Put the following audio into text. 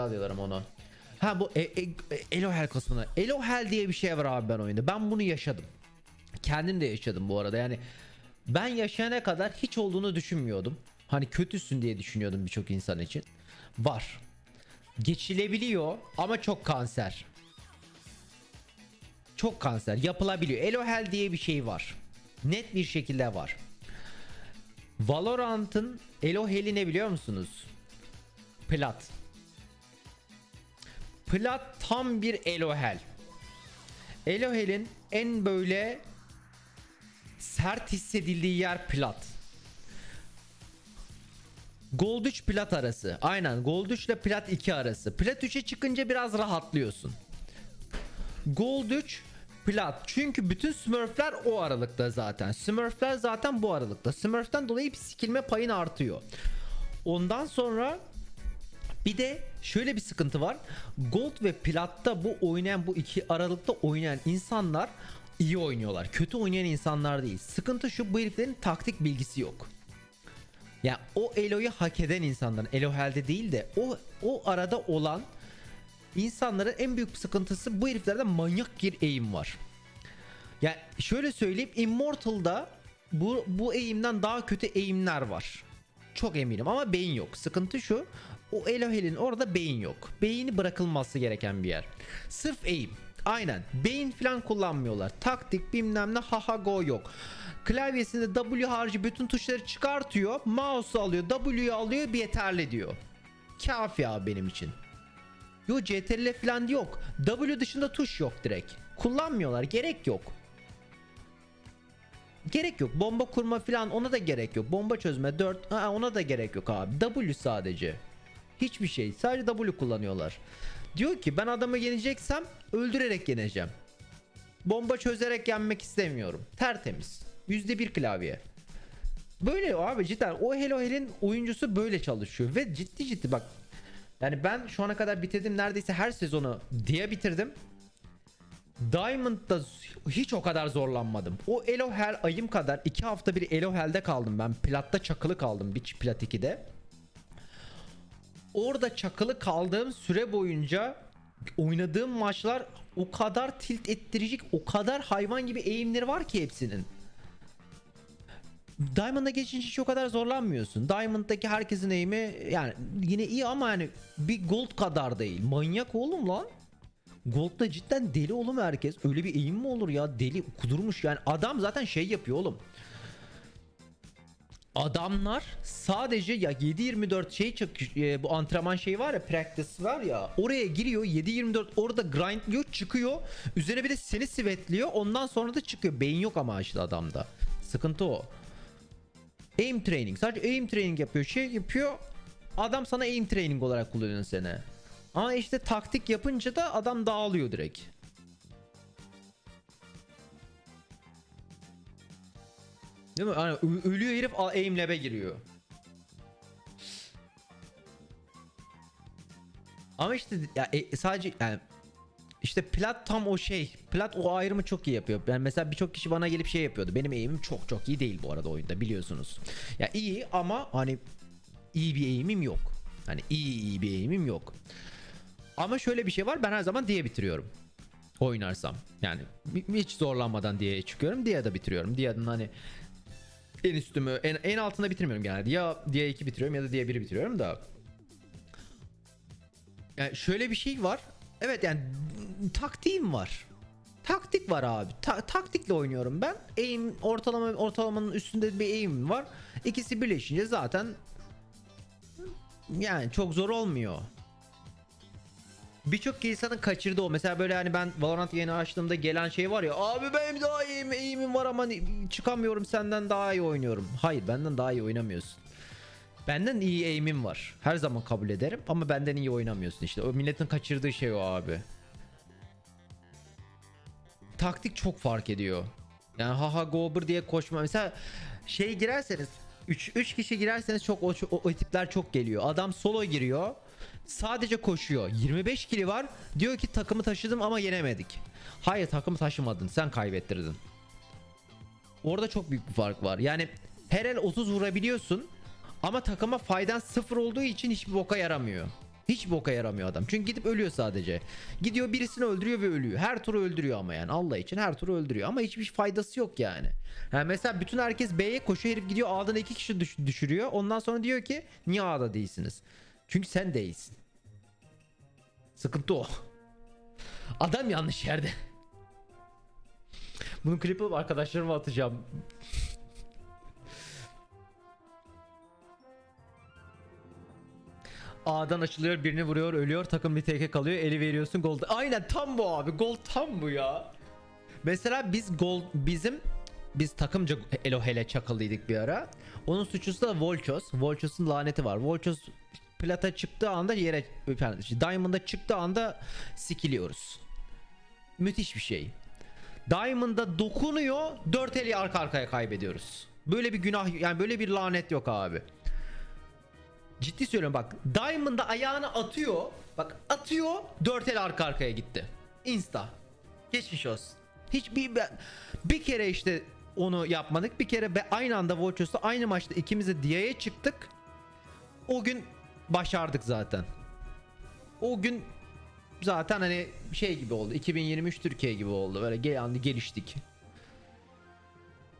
alıyorum onu. Ha bu e, e, Elohel kısmına. Elohel diye bir şey var abi ben oyunda. Ben bunu yaşadım. Kendim de yaşadım bu arada. Yani ben yaşayana kadar hiç olduğunu düşünmüyordum. Hani kötüsün diye düşünüyordum birçok insan için. Var. Geçilebiliyor ama çok kanser. Çok kanser. Yapılabiliyor. Elohel diye bir şey var. Net bir şekilde var. Valorant'ın Elohel'i ne biliyor musunuz? Plat. Plat tam bir Elohel. Elohel'in en böyle sert hissedildiği yer plat. Gold 3 plat arası. Aynen Gold 3 ile plat 2 arası. Plat 3'e çıkınca biraz rahatlıyorsun. Gold 3 plat. Çünkü bütün Smurfler o aralıkta zaten. Smurfler zaten bu aralıkta. Smurf'ten dolayı bir sikilme payın artıyor. Ondan sonra bir de şöyle bir sıkıntı var. Gold ve Plat'ta bu oynayan bu iki aralıkta oynayan insanlar iyi oynuyorlar. Kötü oynayan insanlar değil. Sıkıntı şu bu heriflerin taktik bilgisi yok. Yani o Elo'yu hak eden insanların Elo helde değil de o o arada olan insanların en büyük sıkıntısı bu heriflerde manyak bir eğim var. Yani şöyle söyleyeyim Immortal'da bu, bu eğimden daha kötü eğimler var. Çok eminim ama beyin yok. Sıkıntı şu. O Elohel'in orada beyin yok. Beyni bırakılması gereken bir yer. Sırf eğim. Aynen. Beyin falan kullanmıyorlar. Taktik bilmem ne haha go yok. Klavyesinde W harici bütün tuşları çıkartıyor. Mouse'u alıyor. W'yu alıyor. Bir yeterli diyor. Kafi abi benim için. Yo CTRL falan yok. W dışında tuş yok direkt. Kullanmıyorlar. Gerek yok. Gerek yok. Bomba kurma falan ona da gerek yok. Bomba çözme 4 ha, ona da gerek yok abi. W sadece. Hiçbir şey. Sadece W kullanıyorlar. Diyor ki ben adamı yeneceksem öldürerek yeneceğim. Bomba çözerek yenmek istemiyorum. Tertemiz. %1 klavye. Böyle abi cidden o Hello Hell'in oyuncusu böyle çalışıyor ve ciddi ciddi bak yani ben şu ana kadar bitirdim neredeyse her sezonu diye bitirdim. Diamond'da hiç o kadar zorlanmadım. O Elo Hell ayım kadar 2 hafta bir Elo Hell'de kaldım ben. Platta çakılı kaldım bir Plat 2'de. Orada çakılı kaldığım süre boyunca oynadığım maçlar o kadar tilt ettirecek, o kadar hayvan gibi eğimleri var ki hepsinin. Diamond'a geçince hiç o kadar zorlanmıyorsun. Diamond'daki herkesin eğimi yani yine iyi ama yani bir gold kadar değil. Manyak oğlum lan. Gold'da cidden deli oğlum herkes. Öyle bir eğim mi olur ya? Deli kudurmuş yani. Adam zaten şey yapıyor oğlum. Adamlar sadece ya 7-24 şey çak e, bu antrenman şey var ya practice var ya oraya giriyor 7-24 orada grindliyor çıkıyor üzerine bir de seni sivetliyor ondan sonra da çıkıyor beyin yok ama işte adamda sıkıntı o aim training sadece aim training yapıyor şey yapıyor adam sana aim training olarak kullanıyor seni ama işte taktik yapınca da adam dağılıyor direkt Değil mi? Ö- ölüyor herif aim lab'e giriyor. Ama işte ya, e, sadece yani işte plat tam o şey. Plat o ayrımı çok iyi yapıyor. Yani mesela birçok kişi bana gelip şey yapıyordu. Benim eğimim çok çok iyi değil bu arada oyunda biliyorsunuz. Ya iyi ama hani iyi bir eğimim yok. Hani iyi iyi bir eğimim yok. Ama şöyle bir şey var. Ben her zaman diye bitiriyorum. Oynarsam. Yani hiç zorlanmadan diye çıkıyorum. Diye de bitiriyorum. Diye'nin hani en üstümü en, en altında bitirmiyorum genelde. Ya diye 2 bitiriyorum ya da diye 1'i bitiriyorum da. Yani şöyle bir şey var. Evet yani taktiğim var. Taktik var abi. Ta- taktikle oynuyorum ben. Aim ortalama ortalamanın üstünde bir aim var. İkisi birleşince zaten yani çok zor olmuyor. Birçok insanın kaçırdığı o. Mesela böyle hani ben Valorant yeni açtığımda gelen şey var ya. Abi benim daha iyi eğimim var ama çıkamıyorum senden daha iyi oynuyorum. Hayır benden daha iyi oynamıyorsun. Benden iyi eğimim var. Her zaman kabul ederim ama benden iyi oynamıyorsun işte. O milletin kaçırdığı şey o abi. Taktik çok fark ediyor. Yani haha gober diye koşma. Mesela şey girerseniz 3 3 kişi girerseniz çok o, o, o tipler çok geliyor. Adam solo giriyor. Sadece koşuyor. 25 kili var. Diyor ki takımı taşıdım ama yenemedik. Hayır takımı taşımadın. Sen kaybettirdin. Orada çok büyük bir fark var. Yani her el 30 vurabiliyorsun ama takıma faydan sıfır olduğu için hiçbir boka yaramıyor. Hiç boka yaramıyor adam. Çünkü gidip ölüyor sadece. Gidiyor birisini öldürüyor ve ölüyor. Her turu öldürüyor ama yani Allah için her turu öldürüyor. Ama hiçbir faydası yok yani. yani mesela bütün herkes B'ye koşuyor. Herif gidiyor A'dan iki kişi düş- düşürüyor. Ondan sonra diyor ki niye A'da değilsiniz? Çünkü sen değilsin. Sıkıntı o. Adam yanlış yerde. Bunu klip alıp arkadaşlarıma atacağım. A'dan açılıyor birini vuruyor ölüyor takım bir teke kalıyor eli veriyorsun gol. Aynen tam bu abi gol tam bu ya. Mesela biz gol bizim biz takımca Elo hele çakıldıydık bir ara. Onun suçlusu da Volchos. Volchos'un laneti var. Volchos plata çıktığı anda yere pardon, Diamond'a çıktığı anda sikiliyoruz. Müthiş bir şey. Diamond'a dokunuyor 4 eli arka arkaya kaybediyoruz. Böyle bir günah yani böyle bir lanet yok abi. Ciddi söylüyorum bak. Diamond'a ayağını atıyor. Bak atıyor. 4 el arka arkaya gitti. Insta. Geçmiş olsun. Hiç bir bir kere işte onu yapmadık. Bir kere be, aynı anda Volchos'ta aynı maçta ikimiz de Dia'ya çıktık. O gün başardık zaten. O gün zaten hani şey gibi oldu. 2023 Türkiye gibi oldu. Böyle gel, geliştik.